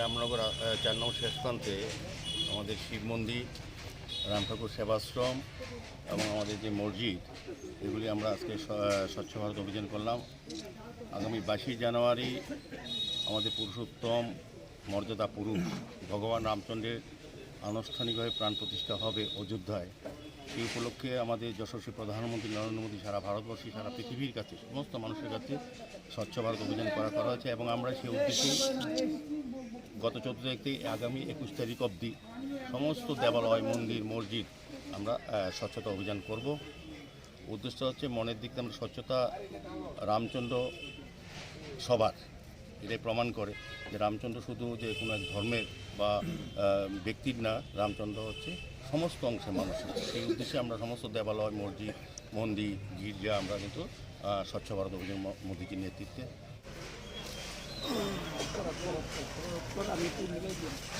রামনগর চার নম্বর শেষ প্রান্তে আমাদের শিব মন্দির, রাম ঠাকুর সেবাশ্রম এবং আমাদের যে মসজিদ, এগুলি আমরা আজকে স্বচ্ছ ভারত অভিযান করলাম। আগামী বাইশে জানুয়ারি আমাদের পুরুষোত্তম মর্যাদা পুরুষ ভগবান রামচন্দ্রের আনুষ্ঠানিকভাবে প্রাণ প্রতিষ্ঠা হবে অযোধ্যায়। এই উপলক্ষে আমাদের যশস্বী প্রধানমন্ত্রী নরেন্দ্র মোদী সারা ভারতবর্ষী, সারা পৃথিবীর কাছে, সমস্ত মানুষের কাছে স্বচ্ছ ভারত অভিযান করা করা হয়েছে এবং আমরা সেই উদ্দেশ্যেই গত চোদ্দ তারিখ থেকে আগামী একুশ তারিখ অবধি সমস্ত দেবালয়, মন্দির, মসজিদ আমরা স্বচ্ছতা অভিযান করব। উদ্দেশ্য হচ্ছে মনের দিক থেকে আমরা স্বচ্ছতা রামচন্দ্র সবার এটাই প্রমাণ করে যে রামচন্দ্র শুধু যে কোনো এক ধর্মের বা ব্যক্তির না, রামচন্দ্র হচ্ছে সমস্ত অংশের মানুষের সেই উদ্দেশ্যে আমরা সমস্ত দেবালয়, মসজিদ, মন্দির, গির্জা আমরা কিন্তু স্বচ্ছ ভারত অভিযান মোদীজির নেতৃত্বে por la